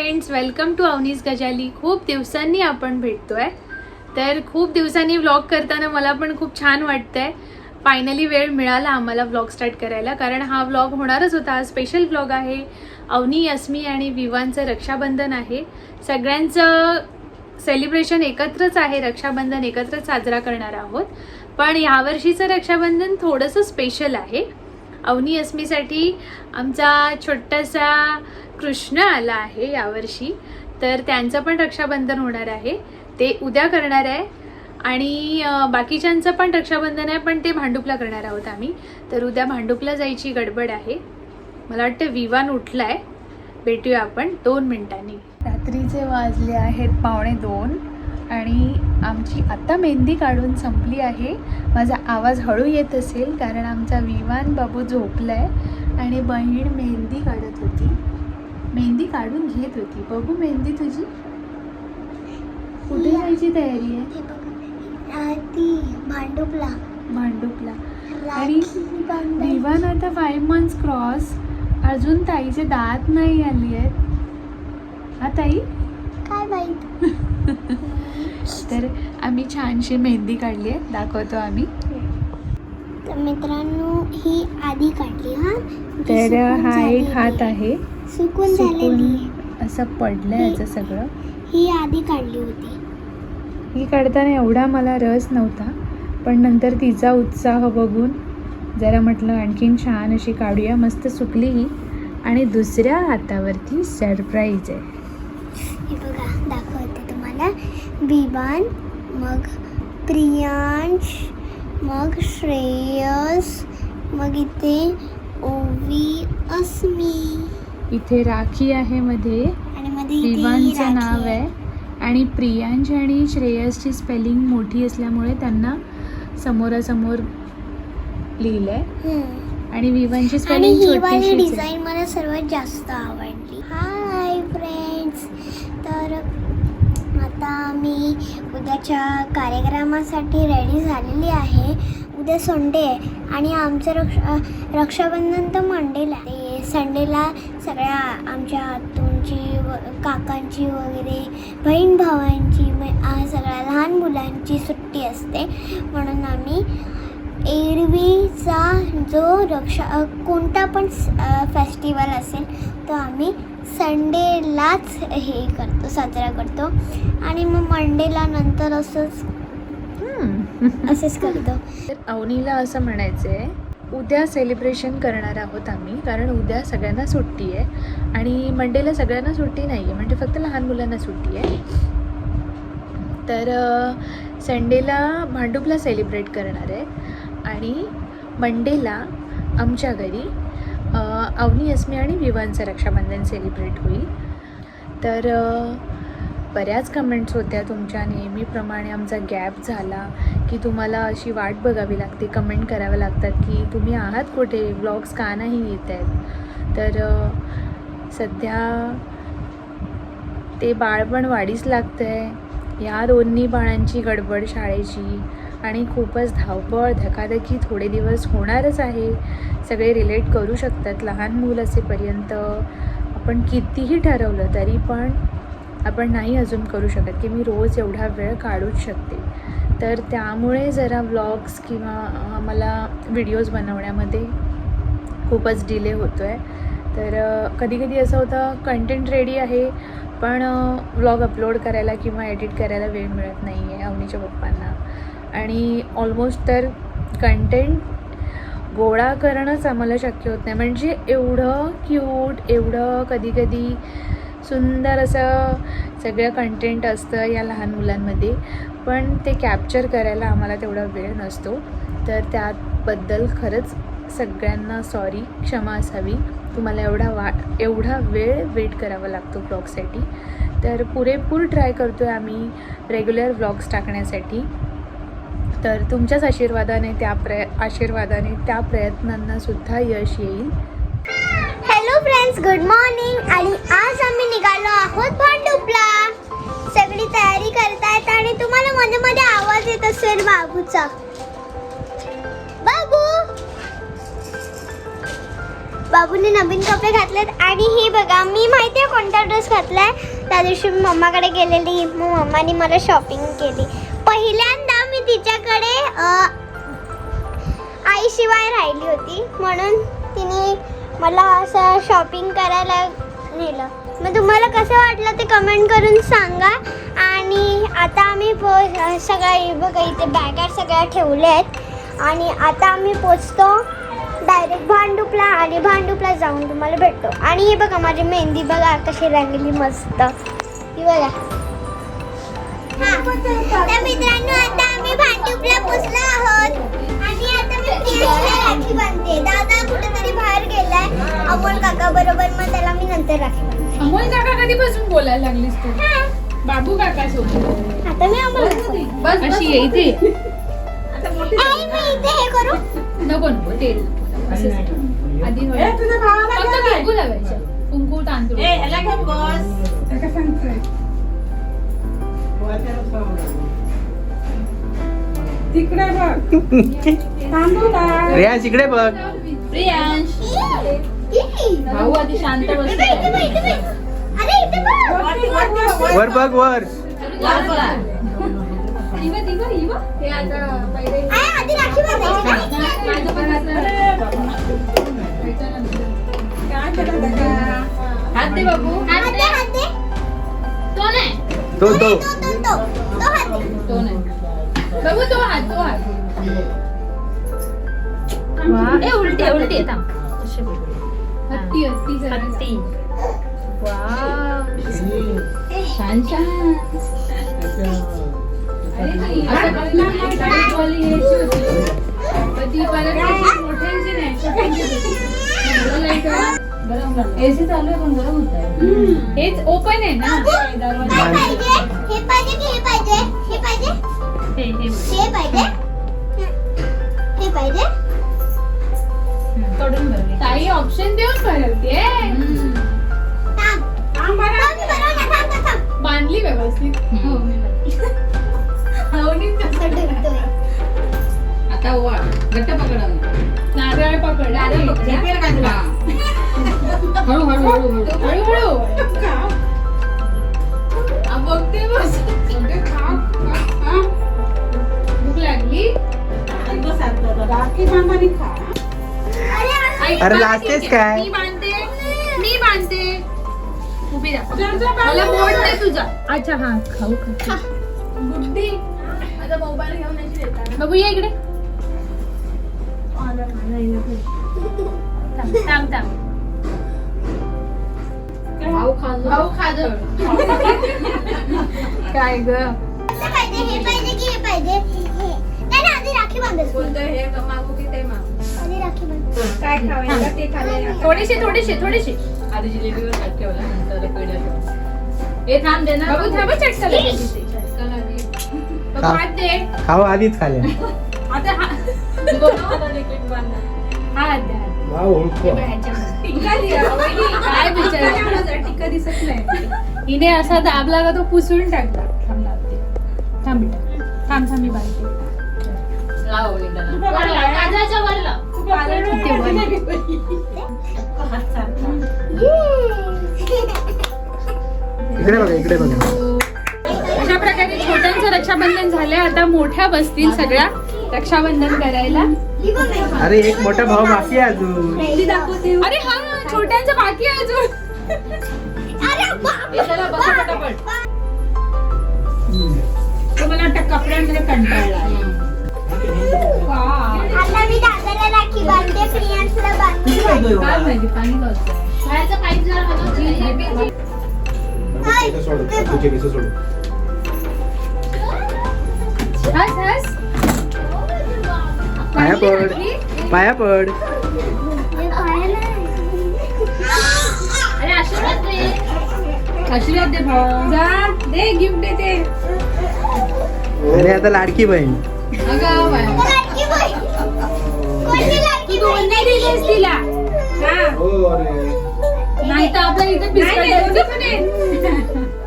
Friends welcome to अवनीस गजाली खूप दिवसांनी आपण भेटतो आहे तर खूप दिवसांनी व्लॉग करताना मला पण खूप छान वाटतं आहे फायनली वेळ मिळाला आम्हाला व्लॉग स्टार्ट करायला कारण हा व्लॉग होणारच होता. हा स्पेशल व्लॉग आहे. अवनी अस्मी आणि विवांचं रक्षाबंधन आहे. सगळ्यांचं सेलिब्रेशन एकत्रच आहे. रक्षाबंधन एकत्रच साजरा करणार आहोत. पण यावर्षीचं रक्षाबंधन थोडंसं स्पेशल आहे. अवनी अस्मीसाठी आमचा छोटासा कृष्ण आला आहे यावर्षी. तर त्यांचं पण रक्षाबंधन होणार आहे. ते उद्या करणार आहे. आणि बाकीच्यांचं पण रक्षाबंधन आहे पण ते भांडुपला करणार आहोत आम्ही. तर उद्या भांडुपला जायची गडबड आहे. मला वाटतं विवान आहे भेटूया आपण दोन मिनिटांनी. रात्रीचे वाजले आहेत पावणे दोन. आणि आमची आता मेहंदी काढून संपली आहे. माझा आवाज हळू येत असेल कारण आमचा विवान बाबू झोपलाय आणि बहीण मेहंदी काढत होती. मेहंदी काढून घेत होती. बघू मेहंदी तुझी. कुठे जायची तयारी आहे? भांडुपला. भांडुपला. आणि. विवान आता फाईव्ह मंथ्स क्रॉस अजून ताईचे दात नाही आली आहेत हा ताई? काय माहीत? तर आम्ही छानशी मेहंदी काढली आहे. दाखवतो आम्ही. तर मित्रांनो ही आधी काढली हा? तर हा एक. हात आहे. सुकून झालेली. सुकून असं पडलंय याचं सगळं. ही आधी काढली होती. ही काढताना एवढा मला रस नव्हता पण नंतर तिचा उत्साह बघून जरा म्हटलं आणखीन छान अशी काढूया मस्त सुकली ही. आणि दुसऱ्या हातावरती सरप्राईज आहे. हे बघा विवान मग प्रियांश मग श्रेयस मग इथे ओवी अस्मी. इथे राखी आहे मध्ये. आणि मध्ये विवानचं नाव आहे. आणि प्रियांश आणि श्रेयसची स्पेलिंग मोठी असल्यामुळे त्यांना समोरासमोर लिहिलंय. आणि विवानची स्पेलिंग ही डिझाईन मला सर्वात जास्त आवडली. मी उद्याच्या कार्यक्रमासाठी रेडी झालेली आहे. उद्या संडे आहे आणि आमचं रक्ष रक्षाबंधन तर मंडेला ते संडेला सगळ्या आमच्या आतूंची व काकांची वगैरे बहीण भावांची म- सगळ्या लहान मुलांची सुट्टी असते. म्हणून आम्ही एरवीचा जो रक्षा कोणता पण फेस्टिवल असेल तो आम्ही संडेलाच हे करतो साजरा करतो. आणि मग मंडेला नंतर असंच. असंच करतो. तर अवनीला असं म्हणायचं आहे उद्या सेलिब्रेशन करणार आहोत आम्ही कारण उद्या सगळ्यांना सुट्टी आहे. आणि मंडेला सगळ्यांना सुट्टी नाही आहे म्हणजे फक्त लहान मुलांना सुट्टी आहे. तर संडेला भांडुपला सेलिब्रेट करणार आहे. आणि मंडेला आमच्या घरी अवनी अस्मी आणि विवांचं रक्षाबंधन सेलिब्रेट होईल. तर बऱ्याच कमेंट्स होत्या तुमच्या नेहमीप्रमाणे आमचा गॅप झाला की तुम्हाला अशी वाट बघावी लागते कमेंट कराव्या लागतात की तुम्ही आहात कुठे? ब्लॉग्स का नाही येत आहेत? तर सध्या ते बाळ पण वाढीच लागतं आहे या दोन्ही बाळांची गडबड शाळेची. आणि खूपच धावपळ धकाधकी थोडे दिवस होणारच आहे. सगळे रिलेट करू शकतात लहान मूल असेपर्यंत. आपण कितीही ठरवलं तरी पण आपण नाही अजून करू शकत की मी रोज एवढा वेळ काढूच शकते. तर त्यामुळे जरा व्लॉग्स किंवा मला व्हिडिओज बनवण्यामध्ये खूपच डिले होतो आहे तर कधीकधी असं होतं कंटेंट रेडी आहे पण व्लॉग अपलोड करायला किंवा एडिट करायला वेळ मिळत नाही आहे अवनीच्या पप्पांना. आणि ऑलमोस्ट तर कंटेंट गोळा करणंच आम्हाला शक्य होत नाही. म्हणजे एवढं क्यूट एवढं कधीकधी सुंदर असं सगळं कंटेंट असतं या लहान मुलांमध्ये. पण ते कॅप्चर करायला आम्हाला तेवढा वेळ नसतो. तर त्याबद्दल खरंच सगळ्यांना सॉरी क्षमा असावी. तुम्हाला एवढा वा एवढा वेळ वेट करावा लागतो ब्लॉगसाठी तर पुरेपूर ट्राय करतो आहे आम्ही रेग्युलर व्लॉग्स टाकण्यासाठी. तर तुमच्याच आशीर्वादाने त्या प्रय आशीर्वादाने त्या प्रयत्नांना सुद्धा यश येईल. हॅलो फ्रेंड्स गुड मॉर्निंग आणि आज आम्ही निघालो आहोत भांडुपला. सगळी तयारी करतायत आणि तुम्हाला मध्ये मध्ये आवाज येत असेल बाबूचा. बाबू! बाबूने नवीन कपडे घातलेत आणि हे बघा मी माहिती आहे कोणता ड्रेस घातलाय? त्या दिवशी मी मम्माकडे गेलेली. मग मम्माने मला शॉपिंग केली. पहिल्यांदा तिच्याकडे आईशिवाय राहिली होती. म्हणून तिने मला असं शॉपिंग करायला नेलं. मग तुम्हाला कसं वाटलं ते कमेंट करून सांगा. आणि आता आम्ही पो सगळ्या बघा इथे बॅगा सगळ्या ठेवल्या आहेत. आणि आता आम्ही पोचतो डायरेक्ट भांडुपला आणि भांडुपला जाऊन तुम्हाला भेटतो. आणि हे बघा माझी मेहंदी बघा कशी रंगली मस्त. ही बघा. हा. मित्रांनो आम्ही भांडुपला पोचलो आहोत. आणि आता मी प्रियांशला राखी बांधते. दादा कुठेतरी बाहेर गेलाय. अमोल काका बरोबर मग त्याला मी नंतर राखी बांधते. अमोल काका कधीपासून बोलायला लागलीस तू? बाबू काका सोबत आता मी अमोल. बस अशी ये इथे. आई, मी इथे हे करू. नको नको तेल असंच. आधी थोडं- फक्त कुंकू लावायचं. कुंकू तांदूळ. तिकडे बघ. तांदूळ इकडे बघ. प्रियांश. भाऊ आधी शांत बस. वर बघ वर? हात दे बाबू. हात दे, हात दे. तो नाही. तो तो. तो, तो, तो. तो. हात दे. तो नाही. बाबू तो ए उलटी उलटी आहे, थांब. हत्ती हत्ती हत्ती. छान छान. अरे ती असं लाइट वाली यायची होती. पण ती परत काही मोठ्यांची नाही, छोट्यांची होती. मला लाइट वाला गरम गरम. AC चालू आहे पण गरम होत आहे. हेच ओपन आहे ना? दरवाजा. हे पाहिजे की हे पाहिजे? हे पाहिजे? हे हे. हे पाहिजे. हे पाहिजे? तोडून भरले. ताई ऑप्शन देऊन भरवते. बांधली व्यवस्थित. हो डुलतोय. आता घट्ट पकडा नारळ पकड. नारळ पकड? हळू हळू हळू हळू. हळूहळू. आ, बघते बस. अरे, अरे, बाँध लाजतेस ठीक आहे. काय? मी बांधते मी बांधते उभी राहा जा, जा, बाँध. मला बोट दे तुझा अच्छा हा खाऊ खा खा. बुद्धी। माझा मोबाईल घेऊन यायची देता? बघू ये इकडे। थांब थांब थांब। भाऊ खाजो काय ग? हे पाहिजे हे पाहिजे की हे पाहिजे हे. राखी बांधायची कोणतं हे मागू की ते मागू? आधी राखी बांधायची काय खावायचं ते खाल्लेलं. थोडीशी थोडीशी थोडीशी. आधी जिलेबीवर हात ठेवला नंतर हे थांब दे ना. बाबू थांब चटका लागेल हात दे. खाऊ आधीच खाल्या आता हा. हा हात हिने असा दाबला का तो पुसून टाकला. थांब लावते. थांब बेटा. थांब थांब मी इकडे बघा इकडे बघा. अशा प्रकारे छोट्यांचं रक्षाबंधन झालंय. आता मोठ्या बसतील सगळ्या रक्षाबंधन करायला. अरे एक मोठा भाऊ बाकी आहे अजून. अरे हा छोट्यांचं बाकी आहे अजून. हे पटापट. तुम्हाला वाटतं कपड्यांकडे कंटाळला आता मी दादाला राखी बांधते प्रियांशला बांधते काय माहिती पाणी लावतोय. बाहेरचं पाईप जरा हलव. हाय. हस, हस. पाया पड पाया पड हे. अरे आशीर्वाद दे आशीर्वाद दे भाऊ जा दे गिफ्ट देते आणि आता लाडकी बहीण लाडकी बाई? नाही तिला. तर आपल्या इथे.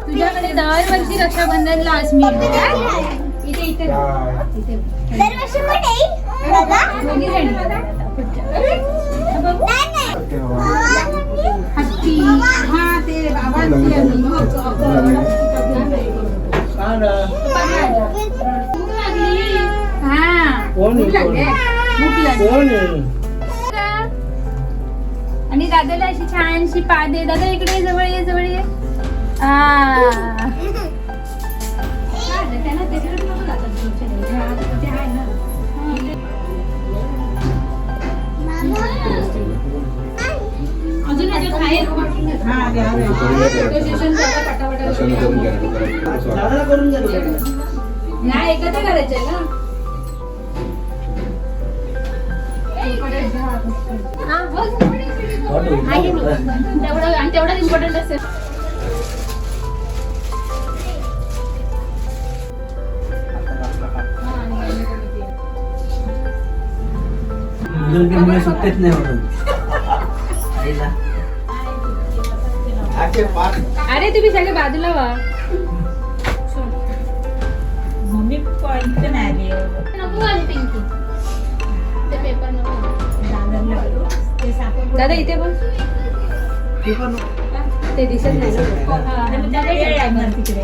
तुझ्याकडे रक्षाबंधनला अस्मी इथे इथे. इथे. जणी. बघू. हत्ती. हा ते आवाज हा कोण आहे, कोण आहे? कोण आहे? आणि दादाला अशी छानशी पा दे दादा इकडे ये, जवळ ये जवळ ये आ. अजून याच्यात आहे हा द्या Negotiation करा, पटापटा करा. दादाला करून द्या ना. नाही एकत्र करायचंय ना तेवढंच इम्पॉर्टंट असेल सुट्टीच नाही म्हणून अरे तुम्ही सगळे बाजूला वा. मम्मी दादा इथे बघ ती दिसत नाही ना. तिकडे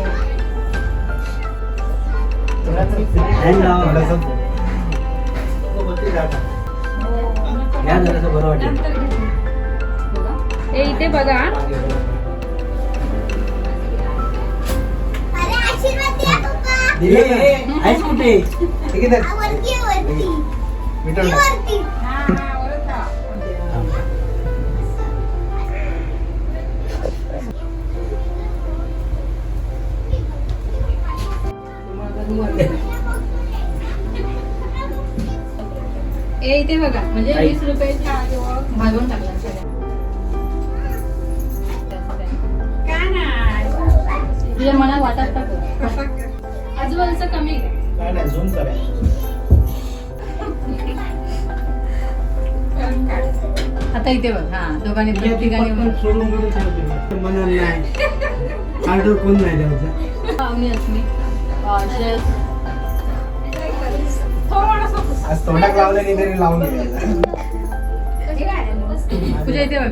ए इथे बघा. कुठे? हा, इथे बघा म्हणजे आई. वीस रुपयाच्या टाकला सगळ्या. तुझ्या मनात वाटत टाक आजूबाजूचं कमी घे. काय नाही झूम करा. आता इथे बघ हा दोघांनी ठिकाणी पटकन सोडून बिडून ठेवते मी. मनात नाही. आर्डर कोण नाही द्यायचं पाहुणी असली अं, आज तोंडात लावलं की तरी लावून घ्यायचं तुझ्या इथे बघ.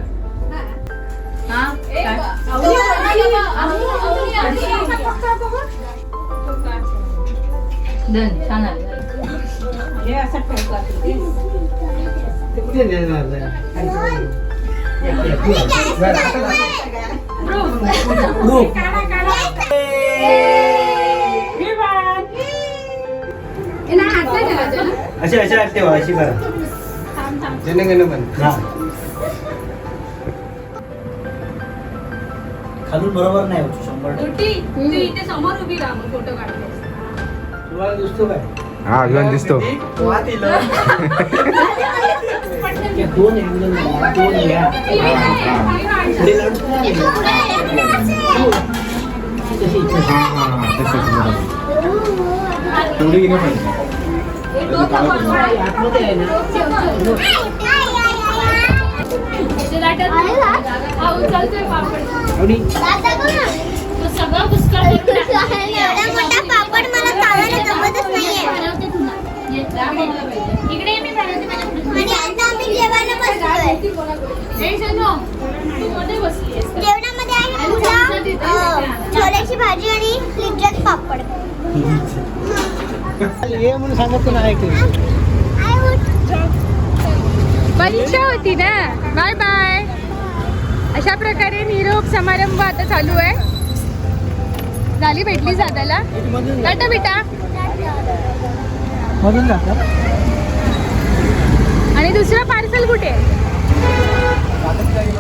हा? डन छान आलं हे. अशी अशी वाटते बा, अशी करा. जनगण पण हा. खालून बरोबर नाही होत शंभर टक्के. तू इथे समोर उभी राहा मग फोटो तुम्हाला दिसतो काय? हा दिसतो. वा दिलं. ते दोन angle मला दोन घ्या. पुढे लावून नाही. तशी इच्छा हा हा हा तसंच बरोबर. तेवढी गेली पाहिजे. जेवणामध्ये आहे छोल्याची भाजी आणि लिज्जत पापड. ये म्हणून सांगत परीक्षा होती ना? Bye bye. अशा प्रकारे निरोप समारंभ आता चालू आहे. झाली भेटली दादाला टाटा बेटा. मधून आणि दुसरं पार्सल कुठे?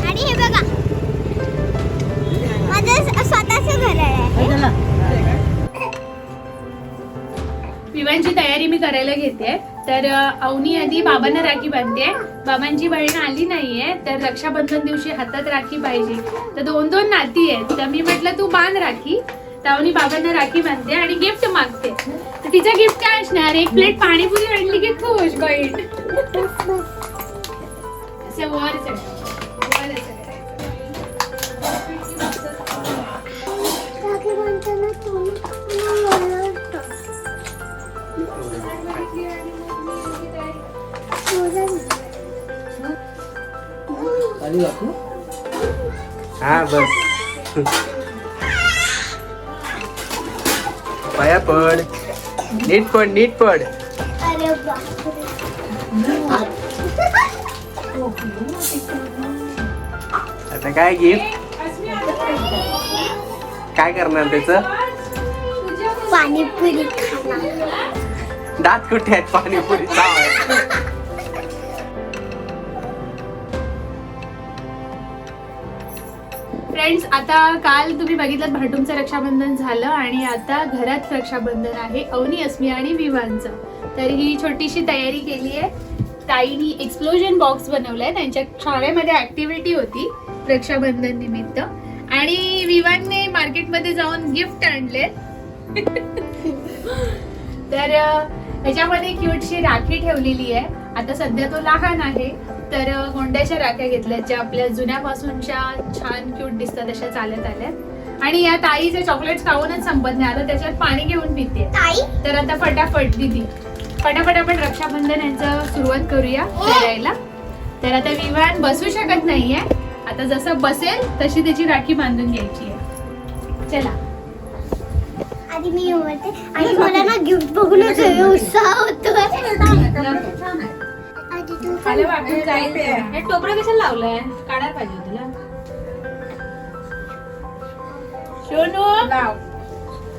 आणि हे बघा. माझं स्वतःचं घर आहे. विवांची तयारी मी करायला घेते. तर अवनी आधी बाबांना राखी बांधते. बाबांची बहीण आली नाहीये तर रक्षाबंधन दिवशी हातात राखी पाहिजे. तर दोन दोन नाती आहेत. तर मी म्हटलं तू बांध राखी. तर अवनी बाबांना राखी बांधते आणि गिफ्ट मागते. तर तिचं गिफ्ट काय असणार? एक प्लेट पाणीपुरी आणली की खुश बहीण. असं वर चढ. वर चढ. खाली दाखवू? हा बस. पाया पड. नीट पड नीट पड. आता काय गिफ्ट काय करणार त्याच? पाणीपुरी खाणार. दात कुठे आहेत? पाणीपुरी फ्रेंड्स आता काल तुम्ही बघितलं भाटूमचं रक्षाबंधन झालं आणि आता घरात रक्षाबंधन आहे अवनी अस्मी आणि विवांचं. तर ही छोटीशी तयारी केली आहे. ताईनी एक्सप्लोजन बॉक्स बनवलाय त्यांच्या शाळेमध्ये ऍक्टिव्हिटी होती रक्षाबंधन निमित्त. आणि विवानने मार्केटमध्ये जाऊन गिफ्ट आणले. तर ह्याच्यामध्ये क्यूटशी राखी ठेवलेली आहे. आता सध्या तो लहान आहे. तर गोंड्याच्या राख्या घेतल्यात ज्या आपल्या जुन्यापासूनच्या छान क्यूट दिसतात अशा चालत आल्या आणि या ताईचे चॉकलेट्स खाऊनच संपत नाही. आता त्याच्यात पाणी घेऊन पिते. ताई? तर आता फटाफट दिदी. फटाफट आपण रक्षाबंधन यांचं सुरुवात करूया करायला. तर आता विवान बसू शकत नाहीये. आता जसं बसेल तशी त्याची राखी बांधून घ्यायची आहे. चला. आधी मी आणि मला ना गिफ्ट बघूनच हे उत्साह होतो खाली वाटून जाईल. ते. हे टोपरं कशाला लावलंय? काढायला पाहिजे होतं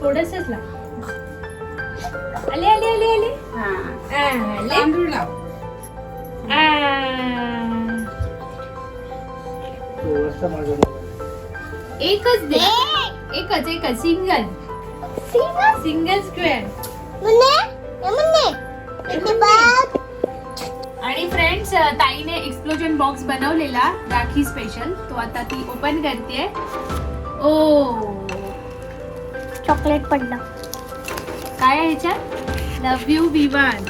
थोडसच लाव. आले आले आले आले. आले. तांदूळ लाव. आ. तो वरचा माझा मोबाईल. एकच दे. एकच एकच. सिंगल सिंगल स्क्वेअर मुन्ने? ए मुन्ने. इथे बघ आणि फ्रेंड्स ताईने एक्सप्लोजन बॉक्स बनवलेला राखी स्पेशल तो आता ती ओपन करते ओ. चॉकलेट पडलं. काय आहे ह्याच्यात लव्ह यू विवान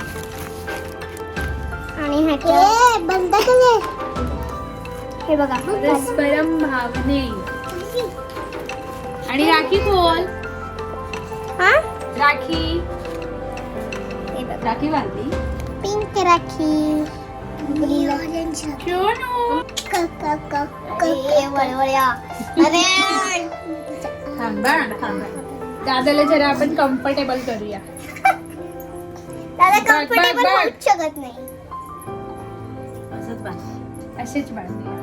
आणि ह्याच्या बंद केले हे बघा. परस्परम भावने. आणि राखी खोल हा? राखी. हे बघ. राखी बांधली. पिंक राखी. थांबा थांबा दादाला जरा आपण कम्फर्टेबल करूया. दादा बघ, कम्फर्टेबल बघ. होऊच शकत नाही. असंच बांध असेच बांधूया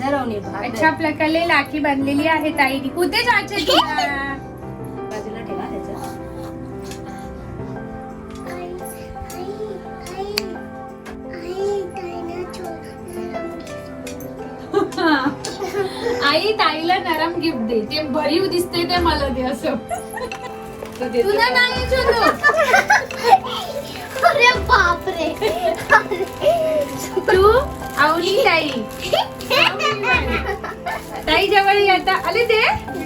धरवणे भाग अच्छा प्रकारे राखी बांधलेली आहे ताईने कुठे जायचे नरम गिफ्ट दे. ते भरीव दिसते ते मला दे असं. तुला? नाही अरे बापरे. तू आवली ताई. ताई जवळ ये आता. आले ते?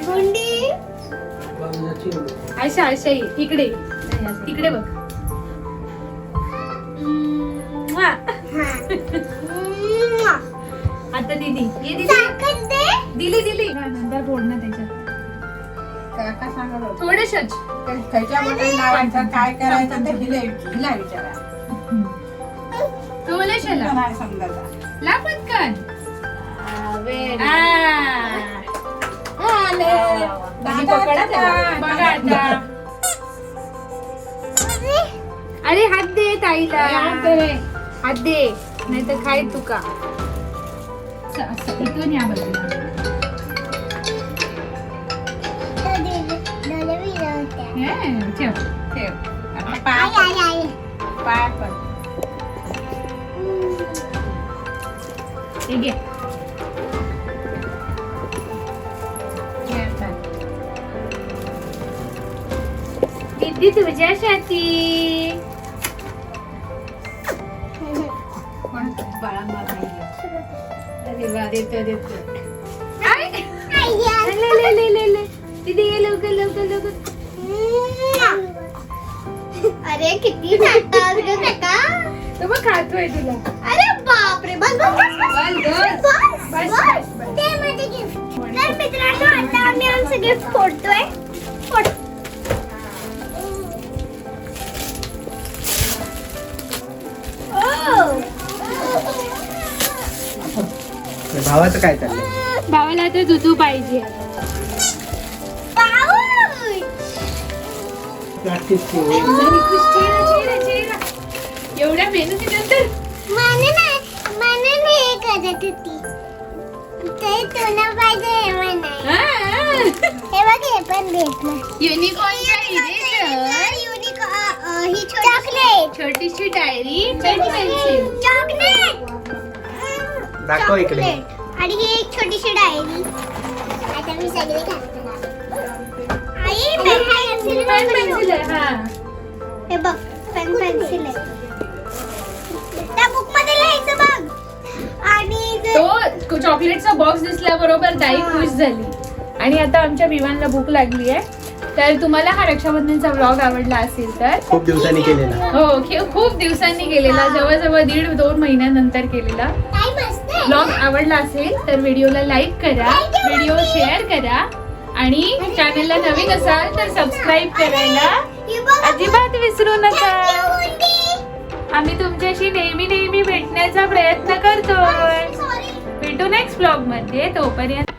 गुंडी. अशा ये. इकडे तिकडे बघ. आता दीदी ये दीदी. ताकद दे. दिली दिली. हा, नंतर फोड ना त्याच्यात. काका सांगत होते. थोडसच ते त्याच्यामध्ये लावायचं काय करायचं ते हिला हिला विचारा. थोडशाला तुला नाही समजायचं. ला पटकन आ. दादी पकडा त्याला. बघा आता. अरे. हात दे ताईला. हात दे. नाही तर खाय तू का असं, असं. इथून या बाजूला हे, ठेव ठेव आता पाय पड, पाय पड. हे घे घे आता. दीदी तुझ्यासाठी पण बाळांना राहिली. अरे वा देतो देतो आय. ले, ले, ले, ले, ले. दीदी ये लवकर लवकर लवकर अरे किती नाटक ग काका तो मग खातोय तुला अरे बापरे बस बस बस बस, बस बस, बस. ते माझे गिफ्ट तर मित्रांनो आता आम्ही आमचं गिफ्ट फोडतोय भावाचं काय चाललंय? भावाला आता दुधू पाहिजे. पाऊच प्रॅक्टिस एवढ्या मेहनतीनंतर मला नाही मला नाही हे करत होती. ते तुला पाहिजे हे म्हणाय हे. बघ हे पण भेटलं. ही चॉकलेट छोटीशी डायरी पेन्सिल चॉकलेट दाखव इकडे. चॉकलेट आणि ही एक छोटीशी डायरी. आता मी सगळे आई पेन पेन पेन्सिल आहे. हा हे बघ पेन पेन्सिल आहे. त्या बुकमध्ये लिहायचं बघ. आणि जे- तो चॉकलेटचा बॉक्स दिसल्याबरोबर दाई खुश झाली. आणि आता आमच्या विवानला भूक लागली आहे. तर तुम्हाला हा रक्षाबंधनचा व्लॉग आवडला असेल तर खूप दिवसांनी केलेला. हो खूप दिवसांनी केलेला. जवळजवळ दीड दोन महिन्यानंतर केलेला. ब्लॉग आवडला असेल तर व्हिडिओला लाईक करा व्हिडिओ शेअर करा आणि चॅनलला नवीन असाल तर सबस्क्राईब करायला अजिबात विसरू नका. आम्ही तुमच्याशी नेहमी नेहमी भेटण्याचा प्रयत्न करतो भेटू नेक्स्ट ब्लॉगमध्ये तोपर्यंत